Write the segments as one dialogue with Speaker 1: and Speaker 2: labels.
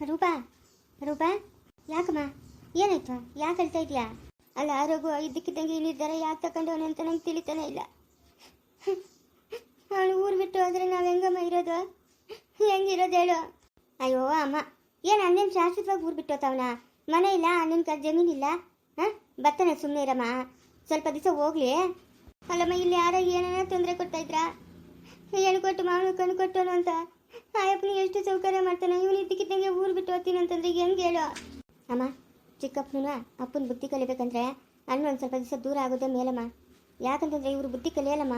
Speaker 1: ರೂಪಾ ರೂಪಾ, ಯಾಕಮ್ಮ? ಏನಾಯ್ತು? ಯಾಕೆ ಹೇಳ್ತಾ ಇದೆಯಾ? ಅಲ್ಲ ಆರೋಗ್ಯ ಇದ್ದಕ್ಕಿದ್ದಂಗೆ ನಿರ್ಧಾರ ಯಾಕೆ ತಗೊಂಡವನೆ ಅಂತ ನಂಗೆ ತಿಳಿತಾನೆ ಇಲ್ಲ. ಅವಳು ಊರು ಬಿಟ್ಟು ಹೋದ್ರೆ ನಾವು ಹೆಂಗಮ್ಮ ಇರೋದು? ಹೆಂಗಿರೋದು ಹೇಳು. ಅಯ್ಯೋ, ಅಮ್ಮ, ಏನು ಅಣ್ಣನ ಶಾಶ್ವತವಾಗಿ ಊರು ಬಿಟ್ಟು ಹೋತವನ ಮನೆ ಇಲ್ಲ, ಅಣ್ಣನ ಕ ಜಮೀನಿಲ್ಲ ಹಾಂ? ಬರ್ತಾನೆ ಸುಮ್ಮನೆ ಇರಮ್ಮ. ಸ್ವಲ್ಪ ದಿವಸ ಹೋಗ್ಲಿ. ಅಲ್ಲಮ್ಮ, ಇಲ್ಲಿ ಯಾರೋ ಏನೇನೋ ತೊಂದರೆ ಕೊಡ್ತಾ ಇದ್ರಾ? ಹೇಳ್ಕೊಟ್ಟು ಮಾವನ ಕಣ್ಣು ಕೊಟ್ಟನು ಅಂತ. ಆಯಪ್ಪನ ಎಷ್ಟು ಸೌಕರ್ಯ ಮಾಡ್ತಾನೆ ಇವನು ಇದ್ದಕ್ಕಿದ್ದಂಗೆ ಊರು ಬಿಟ್ಟು ಹೋಗ್ತೀನಿ ಅಂತಂದ್ರೆ ಹೆಂಗೆ ಹೇಳು ಅಮ್ಮ, ಚಿಕ್ಕಪ್ಪನ ಅಪ್ಪನ ಬುದ್ಧಿ ಕಲಿಬೇಕಂದ್ರೆ ಅಣ್ಣ ಒಂದು ಸ್ವಲ್ಪ ದಿವಸ ದೂರ ಆಗೋದೇ ಮೇಲಮ್ಮ. ಯಾಕಂತಂದ್ರೆ ಇವರು ಬುದ್ಧಿ ಕಲಿಯಲ್ಲಮ್ಮ?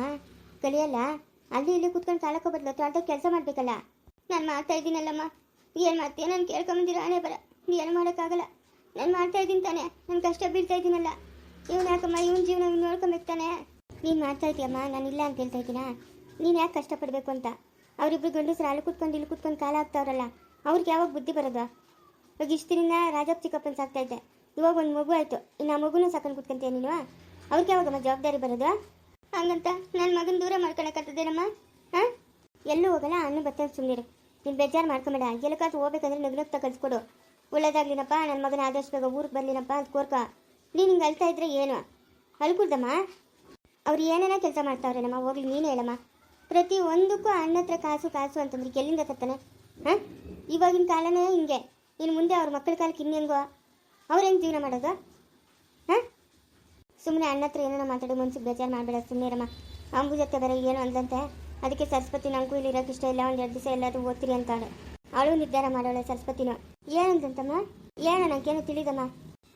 Speaker 1: ಕಲಿಯಲ್ಲ? ಅಲ್ಲಿ ಇಲ್ಲಿ ಕುತ್ಕೊಂಡು ಕಾಲಕ್ಕೋ ಬದಲು ತೋಟದಾಗ ಕೆಲಸ ಮಾಡಬೇಕಲ್ಲ. ನಾನು ಮಾಡ್ತಾ ಇದ್ದೀನಲ್ಲಮ್ಮ. ಏನು ಮಾಡ್ತೀಯ? ನಾನು ಕೇಳ್ಕೊಂಬಂದಿರೋ ಅನೇ ಬರ. ಏನು ಮಾಡೋಕ್ಕಾಗಲ್ಲ. ನಾನು ಮಾಡ್ತಾ ಇದ್ದೀನಿ ತಾನೆ. ನಾನು ಕಷ್ಟ ಬೀಳ್ತಾ ಇದ್ದೀನಲ್ಲ. ಇವನು ಯಾಕಮ್ಮ? ಇವನ ಜೀವನ ನೋಡ್ಕೊಬೇಕು ತಾನೆ ನೀನು ಮಾಡ್ತಾ ಇದೀಯಮ್ಮ? ನಾನು ಇಲ್ಲ ಅಂತ ಹೇಳ್ತಾ ಇದ್ದೀನಾ? ನೀನು ಯಾಕೆ ಕಷ್ಟಪಡಬೇಕು ಅಂತ? ಅವರಿಬ್ರು ಗಂಡಸ್ರು ಅಲ್ಲಿ ಕುತ್ಕೊಂಡು ಇಲ್ಲಿ ಕುತ್ಕೊಂಡು ಕಾಲ ಆಗ್ತಾವ್ರಲ್ಲ ಅವ್ರಿಗೆ ಯಾವಾಗ ಬುದ್ಧಿ ಬರೋದು? ಇವಾಗ ಇಷ್ಟು ದಿನ ರಾಜಪ್ಪ ಚಿಕ್ಕಪ್ಪನ ಸಾಕ್ತಾ ಇದ್ದೆ. ಇವಾಗ ಒಂದು ಮಗು ಆಯಿತು. ಇನ್ನು ಆ ಮಗುನೂ ಸಾಕೊಂಡು ಕುತ್ಕೊಂತೀಯ ನೀನು? ಅವ್ರಿಗೆ ಯಾವಾಗಮ್ಮ ಜವಾಬ್ದಾರಿ ಬರೋದು? ಹಂಗಂತ ನನ್ನ ಮಗನ ದೂರ ಮಾಡ್ಕೊಳಕತ್ತದೇನಮ್ಮ ಹಾಂ? ಎಲ್ಲೂ ಹೋಗಲ್ಲ ಅಣ್ಣ ಬರ್ತಾನೆ ಸುಮ್ಮನೆ ನೀನು ಬೇಜಾರು ಮಾಡ್ಕೊಂಬೇಡ. ಎಲ್ಲಕ್ಕಾದ್ರೂ ಹೋಗ್ಬೇಕಂದ್ರೆ ನಗ್ನಗ್ತಾ ತಗಲ್ಸ್ಕೊಡು. ಒಳ್ಳೇದಾಗ್ಲಿನಪ್ಪ ನನ್ನ ಮಗನ ಆದಷ್ಟು ಬೇಗ ಊರಿಗೆ ಬರಲಿನಪ್ಪ ಅಂತ ಕೋರ್ಕ. ನೀನು ಹಿಂಗೆ ಅಳ್ತಾ ಇದ್ರೆ ಏನು? ಅಲ್ಕುಡ್ದಮ್ಮ ಅವ್ರು ಏನೇನೋ ಕೆಲಸ ಮಾಡ್ತಾವ್ರೆ ನಮ್ಮ ಹೋಗ್ಲಿ ನೀನು ಹೇಳಮ್ಮ. ಪ್ರತಿ ಒಂದಕ್ಕೂ ಅಣ್ಣ ಹತ್ರ ಕಾಸು ಕಾಸು ಅಂತಂದ್ರೆ ಎಲ್ಲಿಂದ ಕತ್ತಾನೆ ಹಾಂ? ಇವಾಗಿನ ಕಾಲನೇ ಹಿಂಗೆ. ಇನ್ನು ಮುಂದೆ ಅವ್ರ ಮಕ್ಕಳ ಕಾಲಕ್ಕೆ ಇನ್ನೆಂಗೋ? ಅವ್ರು ಹೆಂಗೆ ಜೀವನ ಮಾಡೋದು? ಹಾಂ? ಸುಮ್ಮನೆ ಅಣ್ಣ ಹತ್ರ ಏನೋ ಮಾತಾಡಿ, ಮನ್ಸಿಗೆ ಬೇಜಾರು ಮಾಡಬೇಡ ಸುಮ್ಮನೆ ಇರಮ್ಮ. ಅಂಬು ಜೊತೆ ಬೇರೆ ಏನು ಅಂದಂತೆ. ಅದಕ್ಕೆ ಸರಸ್ವತಿ ನಂಗೂ ಇಲ್ಲಿ ಇರೋಕೆ ಇಷ್ಟ ಇಲ್ಲ ಒಂದು ಎರಡು ದಿವಸ ಎಲ್ಲಾದರೂ ಓದ್ತೀರಿ ಅಂತಾಳೆ. ಅವಳು ನಿರ್ಧಾರ ಮಾಡೋಳೆ ಸರಸ್ವತಿನ. ಏನಂತಂತಮ್ಮ? ಏನೋ ನನಗೇನು ತಿಳಿದಮ್ಮ?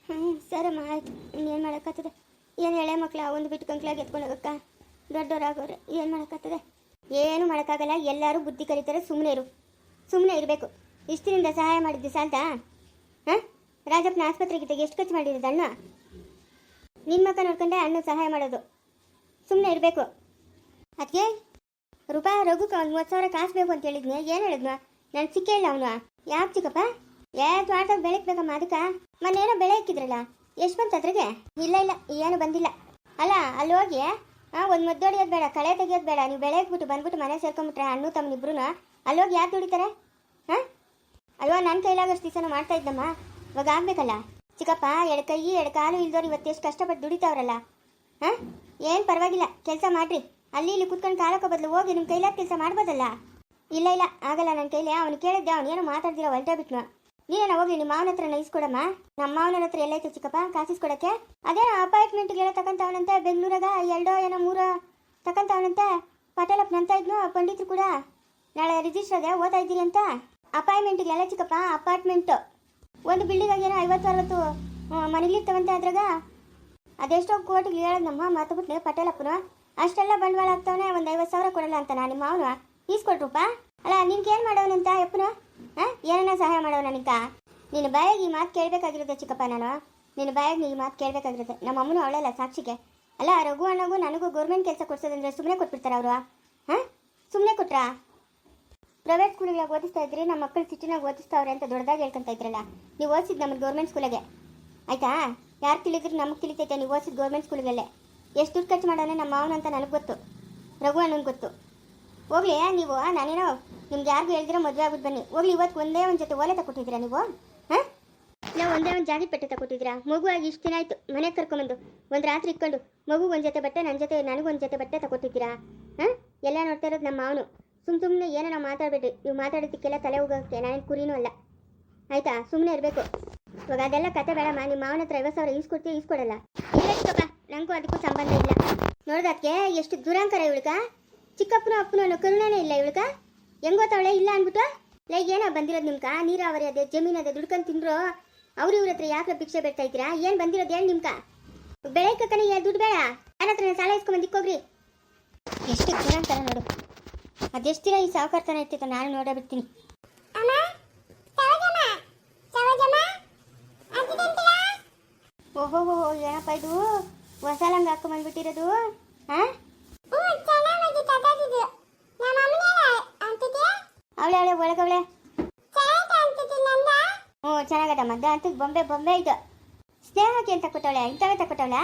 Speaker 1: ಹ್ಞೂ ಸರಮ್ಮ, ಆಯ್ತು. ಇನ್ನೇನು ಮಾಡೋಕ್ಕಾಗ್ತದೆ? ಏನು ಎಳೆ ಮಕ್ಕಳ ಒಂದು ಬಿಟ್ಟು ಕಂಕ್ಲಾಗಿ ಎತ್ಕೊಂಡು ಹೋಗಕ್ಕ? ದೊಡ್ಡವರಾಗೋರು ಏನು ಮಾಡೋಕ್ಕಾಗ್ತದೆ? ಏನು ಮಾಡೋಕ್ಕಾಗಲ್ಲ. ಎಲ್ಲರೂ ಬುದ್ಧಿ ಕಲಿತಾರೆ ಸುಮ್ಮನೆ ಇರು. ಸುಮ್ಮನೆ ಇರಬೇಕು. ಇಷ್ಟರಿಂದ ಸಹಾಯ ಮಾಡಿದ್ದು ಸಾಲ್ತಾ? ಹಾಂ? ರಾಜಪ್ಪನ ಆಸ್ಪತ್ರೆಗೆ ಎಷ್ಟು ಖರ್ಚು ಮಾಡಿರೋದು ಅಣ್ಣ? ನಿನ್ನ ಮಕ್ಕ ನೋಡ್ಕೊಂಡೆ ಅಣ್ಣ ಸಹಾಯ ಮಾಡೋದು. ಸುಮ್ಮನೆ ಇರಬೇಕು. ಅದಕ್ಕೆ ರೂಪಾಯಿ ರಘುಕ್ಕೆ ಒಂದು ಮೂವತ್ತು ಸಾವಿರ ಕಾಸು ಬೇಕು ಅಂತ ಹೇಳಿದ್ನಿ. ಏನು ಹೇಳಿದ್ನ? ನಾನು ಸಿಕ್ಕೇ ಅವನು. ಯಾವ ಚಿಕ್ಕಪ್ಪ? ಏ ತೋಟದಾಗ ಬೆಳಕ್ಬೇಕಮ್ಮ ಅದಕ್ಕೆ? ಮೊನ್ನೇನೋ ಬೆಳೆ ಹಾಕಿದ್ರಲ್ಲ. ಎಷ್ಟು ಬಂತು ಅದ್ರಿಗೆ ಇಲ್ಲ ಇಲ್ಲ, ಏನು ಬಂದಿಲ್ಲ. ಅಲ್ಲ, ಅಲ್ಲಿ ಹೋಗಿ ಹಾಂ ಒಂದು ಮದ್ದು ಹೊಡಿಯೋದು ಬೇಡ, ಕಳೆ ತೆಗಿಯೋದು ಬೇಡ. ನೀವು ಬೆಳೆ ಹಾಕ್ಬಿಟ್ಟು ಬಂದ್ಬಿಟ್ಟು ಮನೆ ಸೇರ್ಕೊಂಬಿಟ್ರೆ ಹಣ್ಣು ತಮ್ಮನಿಬ್ರು ಅಲ್ಲೋಗಿ ಯಾರು ದುಡಿತಾರೆ? ಹಾಂ? ಅಲ್ವಾ ನನ್ನ ಕೈಲಾಗಷ್ಟು ದಿವಸ ಮಾಡ್ತಾ ಇದ್ದಮ್ಮ. ಇವಾಗ ಆಗ್ಬೇಕಲ್ಲ? ಚಿಕ್ಕಪ್ಪ, ಎಡ ಕೈ, ಎಡ ಕಾಲು ಇಲ್ದವ್ರು ಇವತ್ತು ಎಷ್ಟು ಕಷ್ಟಪಟ್ಟು ದುಡಿತಾವ್ರಲ್ಲ? ಹಾಂ? ಏನು ಪರವಾಗಿಲ್ಲ, ಕೆಲಸ ಮಾಡ್ರಿ. ಅಲ್ಲಿ ಇಲ್ಲಿ ಕುತ್ಕೊಂಡು ಕಾಲಕ್ಕೆ ಬದಲು ಹೋಗಿ ನಿಮ್ಮ ಕೈಲಾಗ ಕೆಲಸ ಮಾಡ್ಬೋದಲ್ಲ? ಇಲ್ಲ ಇಲ್ಲ, ಆಗಲ್ಲ. ನನ್ನ ಕೈಲಿ, ಅವನು ಕೇಳಿದ್ದೆ, ಅವನು ಏನೋ ಮಾತಾಡ್ದಿರ ಹೊಲ್ಟೇ ಬಿಟ್ನು ನೀನೇನ ಹೋಗಿ ನಿಮ್ಮ ಮಾವನ ಹತ್ರ ಇಸ್ಕೊಡಮ್ಮ ನಮ್ಮ ಮಾವನ ಹತ್ರ ಎಲ್ಲೈತೆ ಚಿಕ್ಕಪ್ಪ? ಕಾಸಿಸ್ಕೊಡಕ್ಕೆ ಅದೇನೋ ಅಪಾಯಿಂಟ್ಮೆಂಟ್ಗೆಲ್ಲ ತಗೊಂತವನಂತೆ ಬೆಂಗಳೂರಾಗ ಎರಡೋ ಏನೋ ಮೂರೋ ತಗೊಂತವನಂತೆ ಪಟೇಲಪ್ಪನ ನಂತ ಇದ್ನು, ಪಂಡಿತರು ಕೂಡ. ನಾಳೆ ರಿಜಿಸ್ಟರ್ ಅದೇ ಓದ್ತಾ ಇದ್ದೀರಿ ಅಂತ. ಅಪಾಯಿಂಟ್ಮೆಂಟ್ಗೆಲ್ಲ ಚಿಕ್ಕಪ್ಪ ಅಪಾರ್ಟ್ಮೆಂಟು ಒಂದು ಬಿಲ್ಡಿಂಗ್ ಏನೋ ಐವತ್ತು, ಅರವತ್ತು ಮನೆಗಳಿರ್ತಾವಂತೆ ಅದ್ರಾಗ. ಅದೆಷ್ಟೋ ಕೋಟಿಗೆ ಹೇಳೋದಮ್ಮ ಮತ್ತಬಿಟ್ಲೆ ಪಟೇಲಪ್ಪನು. ಅಷ್ಟೆಲ್ಲ ಬಂಡವಾಳ ಆಗ್ತಾವನೆ ಒಂದು ಐವತ್ತು ಸಾವಿರ ಕೊಡಲ್ಲ ಅಂತ ನಾನು ನಿಮ್ಮ ಅವನು ಈಸ್ಕೊಟ್ರಪ್ಪ ಅಲ್ಲ ನಿನ್ಗೇನು ಮಾಡೋನಂತ ಯಪ್ಪನು ಹಾಂ? ಏನನ್ನ ಸಹಾಯ ಮಾಡೋ ನನಗ ನಿನ್ನ ಬಾಯಾಗಿ ಈ ಮಾತು ಕೇಳಬೇಕಾಗಿರುತ್ತೆ ಚಿಕ್ಕಪ್ಪ ನಾನು. ನಿನ್ನ ಬಾಯಾಗಿ ಈ ಮಾತು ಕೇಳಬೇಕಾಗಿರುತ್ತೆ ನಮ್ಮ ಅಮ್ಮನೂ ಅವಳಲ್ಲ ಸಾಕ್ಷಿಗೆ. ಅಲ್ಲ ರಘು ಅಣ್ಣಗೂ ನನಗೂ ಗೌರ್ಮೆಂಟ್ ಕೆಲಸ ಕೊಡ್ಸೋದಂದ್ರೆ ಸುಮ್ಮನೆ ಕೊಟ್ಬಿಡ್ತಾರೆ ಅವರು? ಹಾಂ? ಸುಮ್ಮನೆ ಕೊಟ್ರಾ? ಪ್ರೈವೇಟ್ ಸ್ಕೂಲಿಗೆ ಓದಿಸ್ತಾ ಇದ್ರಿ, ನಮ್ಮ ಮಕ್ಕಳು ಸಿಟಿನಾಗ ಓದಿಸ್ತಾವ್ರೆ ಅಂತ ದೊಡ್ಡದಾಗಿ ಹೇಳ್ಕೊಂತ ಇದ್ರಲ್ಲ. ನೀವು ಓದಿಸಿದ್ ನಮ್ಮ ಗೌರ್ಮೆಂಟ್ ಸ್ಕೂಲಿಗೆ ಆಯ್ತಾ? ಯಾರು ತಿಳಿದ್ರು ನಮಗೆ ತಿಳಿತೈತೆ, ನೀವು ಓದಿಸಿದ ಗೌರ್ಮೆಂಟ್ ಸ್ಕೂಲಿಗಲ್ಲೇ ಎಷ್ಟು ದುಡ್ಡು ಖರ್ಚು ಮಾಡೋಣ ನಮ್ಮ ಮಾವನ ಅಂತ ನನಗೆ ಗೊತ್ತು. ರಘು ಅಣ್ಣನ ಗೊತ್ತು. ಹೋಗ್ಲಿ ನೀವು ನಾನೇನೋ ನಿಮ್ಗೆ ಯಾರಿಗೂ ಹೇಳ್ದಿರೋ ಮದುವೆ ಆಗ್ಬಿಟ್ಟು ಬನ್ನಿ. ಹೋಗ್ಲಿ, ಇವತ್ತು ಒಂದೇ ಒಂದು ಜೊತೆ ಓಲೆ ತಗೊಟ್ಟಿದ್ದೀರಾ ನೀವು? ಹಾಂ? ನಾವು ಒಂದೇ ಒಂದು ಜಾಕೆಟ್ ಬಟ್ಟೆ ತಗೊಟ್ಟಿದ್ದೀರಾ ಮಗು ಆಗಿ ಇಷ್ಟು ದಿನ ಆಯಿತು, ಮನೆಗೆ ಕರ್ಕೊಂಬಂದು, ಒಂದು ರಾತ್ರಿ ಇಟ್ಕೊಂಡು ಮಗು ಒಂದು ಜೊತೆ ಬಟ್ಟೆ ನನ್ನ ಜೊತೆ ನನಗೊಂದು ಜೊತೆ ಬಟ್ಟೆ ತಗೊಟ್ಟಿದ್ದೀರಾ ಹಾಂ? ಎಲ್ಲ ನೋಡ್ತಾ ಇರೋದು ನಮ್ಮ ಮಾವನು. ಸುಮ್ಮ ಸುಮ್ಮನೆ ಏನೋ ನಾವು ಮಾತಾಡಬೇಡಿ ನೀವು ಮಾತಾಡೋದಕ್ಕೆಲ್ಲ ತಲೆ ಹೋಗೋಕ್ಕೆ ನಾನೇನು ಕುರಿನೂ ಅಲ್ಲ. ಆಯ್ತಾ? ಸುಮ್ಮನೆ ಇರಬೇಕು. ಇವಾಗ ಅದೆಲ್ಲ ಕತೆ ಬೇಡಮ್ಮ ನಿಮ್ಮ ಮಾವನ ಹತ್ರ ಐವತ್ತು ಸಾವಿರ ಈಸ್ಕೊಡ್ತೀವಿ ಈಸ್ಕೊಡಲ್ಲ? ಇಲ್ಲ ನನಗೂ ಅದಕ್ಕೂ ಸಂಬಂಧ ಇಲ್ಲ. ನೋಡ್ದಕ್ಕೆ ಎಷ್ಟು ದುರಂಕರ ಇವಳ್ಕ ಚಿಕ್ಕಪ್ಪನ ಅಪ್ಪನ ಕರುಣನೇ ಇಲ್ಲ ಇವಳಕ? ಹೆಂಗ್ ಗೊತ್ತವಳೆ ಇಲ್ಲ ಅನ್ಬಿಟ್ಟು ಲೈಕ್ ಏನೋ ಬಂದಿರೋದು ನಿಮ್ಕ? ನೀರಾವರಿ ಅದೇ ಜಮೀನು ಅದೇ ದುಡ್ಕೊಂಡು ತಿಂದ್ರು? ಅವ್ರ ಇವ್ರ ಹತ್ರ ಯಾಕೆ ಭಿಕ್ಷೆ ಬೇಡ್ತಾ ಇದ್ದೀರಾ? ಏನು ಬಂದಿರೋದು ಏನು ನಿಮ್ಕ? ಬೆಳೆ ಕಣಿಗೆ ದುಡ್ಡು ಬೇಡ? ನನ್ನ ಹತ್ರ ಸಾಲ ಇಸ್ಕೊಂಡ್ ಹೋಗ್ರಿ? ಎಷ್ಟು ದುರಂಕರ ನೋಡು. ಅದೆಷ್ಟು ದಿನ ಈ ಸಾವುಕಾರ್ತನ ಇರ್ತಿತ್ತು ನಾನು ನೋಡೇ ಬಿಡ್ತೀನಿ. ಓಹೋ ಏನಪ್ಪ ಇದು? ಹೊಸ ಲಂಗ ಹಾಕೊಂಬಂದ್ಬಿಟ್ಟಿರೋದು ಹಾಂ ಅವಳೆ ಅವಳೆ ಒಳಗವಳೆ ಹ್ಞೂ ಚೆನ್ನಾಗದ ಮದ್ದ ಅಂತ ಬೊಂಬೆ ಬೊಂಬೆ ಇದು. ಸ್ನೇಹಕ್ಕೆ ಅಂತ ಕೊಟ್ಟವಳೆ? ಇಂಥವೇ ತಕೊಟ್ಟವಳ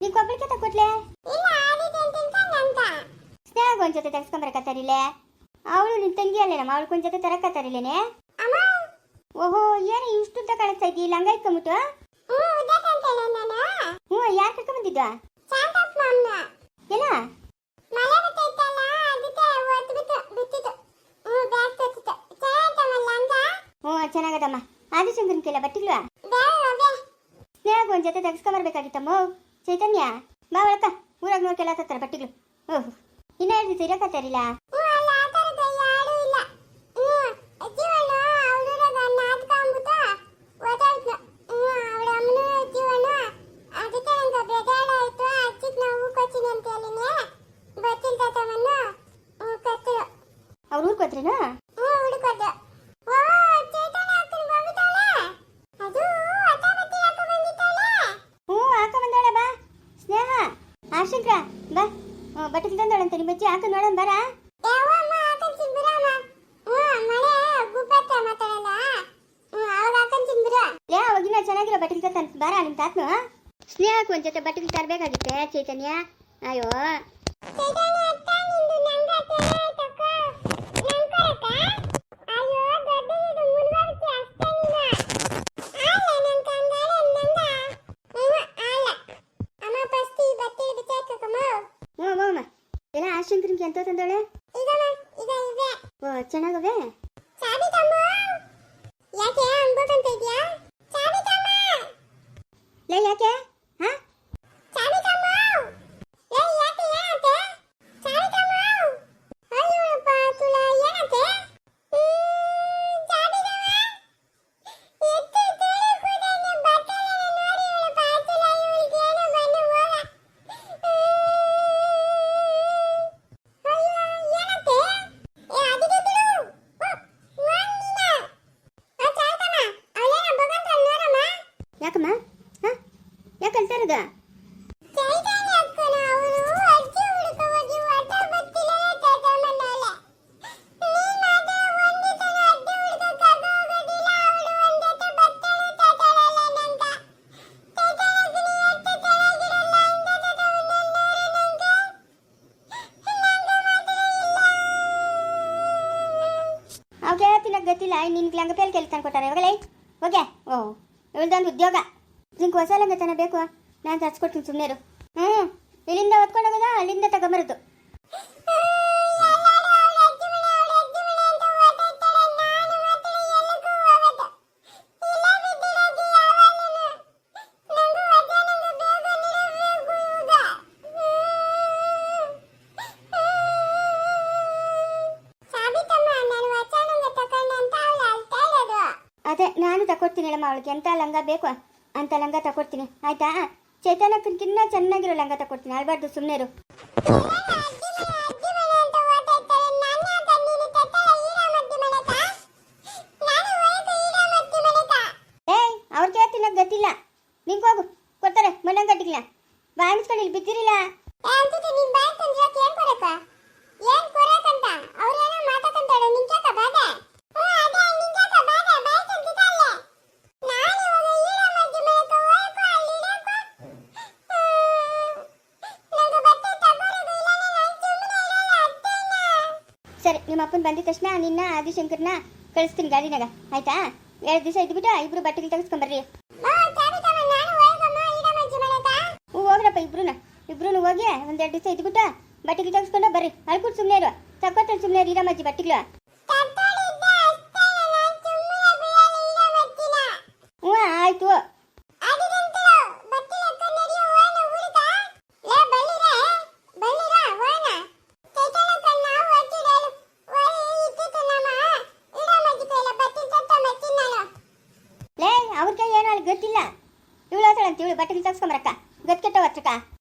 Speaker 1: ನೀ ಕೊಬ್ಬಳಿಕೆ ತಕೊಟ್ಲೆ ಸ್ನೇಹಕ್ಕೆ ಒಂದ್ ಜೊತೆ ತೆಗ್ಸ್ಕೊಂಬರಕತ್ತಾರಿಲೆ
Speaker 2: ಅವಳು ನಿನ್ ತಂಗಿ ಅಲ್ಲೇನಮ್ಮ ಅವಳು ಅವಳಿಗೊಂದ್ ಜೊತೆ ತರಕತ್ತಾರಿಲ್ಲೇನೆ ಓಹೋ ಏನು ಇಷ್ಟುದ್ದ ಕಾಣಿಸ್ತಾ ಇದ್ದೀ? ಲಂಗ ಇಟ್ಕೊಂಬಿಟ್ಟು? ಹ್ಞೂ ಯಾರು ಕರ್ಕೊಂಬಂದಿದ್ದ ಎಲ್ಲ? ಚೆನ್ನಾಗದಮ್ಮ. ಕೇಳ ಬಟ್ಟಿಲ್ವಾ ಸ್ನೇಹ ಒಂದ್ ಜೊತೆ ತೆಗೆಸ್ಕೊಂಬರ್ಬೇಕಾಗಿತ್ತಮ್ಮ. ಚೈತನ್ಯ ಬಾ ಒಳಕ. ಊರಾಗ ನೋಡ್ಕೆಲ್ಲ ಬಟ್ಟಿಗಳು. ಓಹ್. ಇನ್ನ ದಿವಸ ಇರಕತ್ತಾರಿಲ್ಲ ಅವ್ರ ಊರ್ಗೆ ಹೋದ್ರೇನು ಹ್ಞೂ ಹಾಕ ಬಂದಾಳೆ ಬಾ ಸ್ನೇಹ ಆಶಂಕ್ರ ಬಾ. ಬಟ್ಟೆ ತಂದಾಳಂತೆ ನಿಮ್ಮ ಅಜ್ಜಿ ಹಾಕ ನೋಡೋಣ ಬರ? ಲೇ ಅವಾಗಿನ ಚೆನ್ನಾಗಿರೋ ಬಟ್ಟೆ ತಂತ ಬಾರ ನಿಮ್ಮ ತಾತನು? ಸ್ನೇಹಕ್ಕೆ ಒಂದ್ ಜೊತೆ ಬಟ್ಟೆ ತರಬೇಕಾಗಿತ್ತೆ ಚೈತನ್ಯ? ಅಯ್ಯೋ. ಎಲ್ಲ ಆಶಂಕರನ್ಗೆ ಎಂತ ತಂದಾಳೆ ಓ ಚೆನ್ನಾಗವೆ?
Speaker 1: ಯಾಕೆ ಅನ್ಬೇಕಂತ ಇದ್ಯಾ?
Speaker 2: ಲೇ ಯಾಕೆ? ಹಾ? ತಿನ್ನಕ್ ಗೊತ್ತಿಲ್ಲ. ನಿನ್ಗೆ ಲಂಗ ಪೇಲ್ ಕೆಲ್ ತಂದ್ಕೊಟ್ಟಾರೆ ಇವಾಗಲೇ ಓಕೆ ಓ ಇವಳ್ದೊಂದು ಉದ್ಯೋಗ. ನಿಂಗೆ ಹೊಸ ಲಂಗ ತನ ಬೇಕು? ನಾನು ತರ್ಸ್ಕೊಡ್ತೀನಿ ಸುಮ್ಮನೆ ಹ್ಞೂ ಇಲ್ಲಿಂದ ಹೊತ್ಕೊಂಡು ಹೋಗೋದ? ಅಲ್ಲಿಂದ ತಗೊಂಬರೋದು. ಅದೇ, ನಾನು ತಕೊಡ್ತೀನಿ ಹೇಳಮ್ಮ ಅವಳಿಗೆ. ಎಂಥ ಲಂಗ ಬೇಕು? ಅಂತ ಲಂಗ ತಕೊಡ್ತೀನಿ. ಆಯ್ತಾ? ಚೈತನ್ಯಕ್ಕಿನ್ನ ಚೆನ್ನಾಗಿರೋ ಲಂಗ ತಕೊಡ್ತೀನಿ. ಅಳ್ಬಾರ್ದು ಸುಮ್ಮನೆ ಇರು. ಏಯ್ ಅವ್ರಿಗೆ ಗೊತ್ತಿಲ್ಲ. ನಿಂಗೆ ಹೋಗು. ಕೊಡ್ತಾರೆ, ಮಣ್ಣಂಗ್ ಕಟ್ಟಿಲ್ಲ ಬಾಯಿ ಇಲ್ಲಿ ಬಿದ್ದಿರಿಲ್ಲ
Speaker 1: ಅಂತಿಗೆ ನಿನ್ ಬಾಯ್ ತಂದಿರಕ್ ಏನ್ ಕೊರಕ ಏನ್ ಕೊರಕಂತ ಅವ್ರೇನೋ ಮಾತಾಕಂತಾಳೆ ನಿಂಗ್ಯಾಕ ಬಾಧೆ ಹ್ಞೂ ಅದೇ ನಿಂಗ್ಯಾಕ ಬಾಧೆ ಬಾಯ್ ತಂದಿದ್ದಲ್ಲೇ ನಾನು ಇವಾಗ ಈರಮ್ಮಜ್ಜಿ ಮನೆಕ ಹೋಯಕ ಅಲ್ಲಿ ಇಡಕ ನಂಗೆ ಬಟ್ಟೆ ತಗೊಳ್ಳೋದು ಇಲ್ಲನೇ ನಾನು ಸುಮ್ಮನೆ ಇರಲ್ಲ ಅತ್ತೇನ
Speaker 2: ಸರಿ ನಿಮ್ಮ ಅಪ್ಪನ ಬಂದಿದ ತಕ್ಷಣ ನಿನ್ನ ಆದಿಶಂಕರ್ನ ಕಳಿಸ್ತೀನಿ ಗಾಡಿನಾಗ. ಆಯ್ತಾ? ಎರಡು ದಿವಸ ಇದ್ಬಿಟ್ಟು ಇಬ್ರು ಬಟ್ಟೆಗಳು ತೆಗೆಸ್ಕೊಂಬರ್ರಿ. ಹ್ಞೂ ಹೋಗ್ರಪ್ಪ ಇಬ್ರುನ. ಇಬ್ರು ಹೋಗಿ ಒಂದೆರಡು ದಿವಸ ಇದ್ಬಿಟ್ಟು ಬಟ್ಟೆಗಳು ತೆಗೆಸ್ಕೊಂಡು ಬರ್ರಿ. ಅಳ್ಬಿಟ್ಟು ಸುಮ್ಮನೆ ಇರು. ತಕ್ಕೊಟ್ಟಲ್ಲಿ ಸುಮ್ಮನೆ ಇರಮ್ಮಜ್ಜಿ ಬಟ್ಟೆಗಳು. ತೆಗೆಸ್ಕೊಂಬರಕ್ಕ ಗೊತ್ಕೆಟ್ಟ ಹತ್ರಕ್ಕ